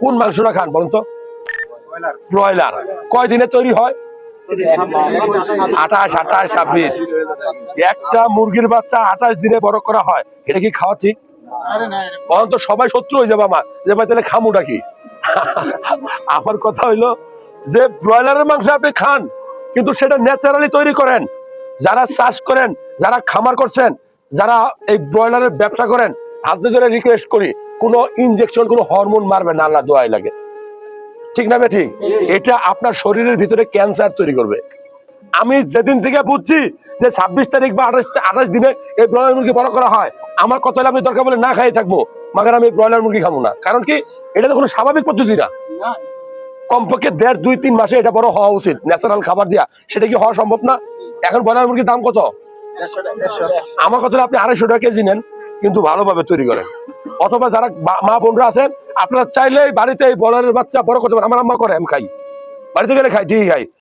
কোন মাংসটা খান বলুন তো? ব্রয়লার। কয় দিনে তৈরি হয়? আঠাশ আঠাশ ছাব্বিশ। একটা মুরগির বাচ্চা আঠাশ দিনে বড় করা হয় এটা কি খাওয়া ঠিক? তখন তো সবাই শত্রু হয়ে যাবে আমার। যে ভাই তাহলে খামুটা কি আমার কথা হইল যে ব্রয়লারের মাংস আপনি খান কিন্তু সেটা ন্যাচারালি তৈরি করেন। যারা চাষ করেন যারা খামার করছেন যারা এই ব্রয়লারের ব্যবসা করেন আপনি ধরে রিকোয়েস্ট করি কোনো ইনজেকশন কোনো হরমোন মারবেন না আল্লাহ দোয়াই লাগে। ঠিক না ঠিক এটা আপনার শরীরের ভিতরে ক্যান্সার তৈরি করবে। আমি যেদিন থেকে বুঝছি যে ছাব্বিশ তারিখ বা আঠাশ আঠাশ দিনে এই ব্রয়লার মুরগি বড় করা হয় আমার কথা হলে আমি দরকার বলে না খাই থাকব মাগার আমি ব্রয়লার মুরগি খাব না। কারণ কি এটা তো কোনো স্বাভাবিক পদ্ধতি না। কমপক্ষে দেড় দুই তিন মাসে এটা বড় হওয়া উচিত ন্যাচারাল খাবার দিয়া। সেটা কি হওয়া সম্ভব না? এখন ব্রয়লার মুরগির দাম কত? আমার কথা আপনি আড়াইশো টাকা কেজি নেন। কিন্তু ভালোভাবে তৈরি করেন। অথবা যারা মা বোনরা আছেন, আপনারা চাইলে বাড়িতে এই বলারের বাচ্চা বড় করতে পারেন। আমার আম্মা করে, আমি খাই। বাড়িতে গেলে খাই, ঠিকই খাই।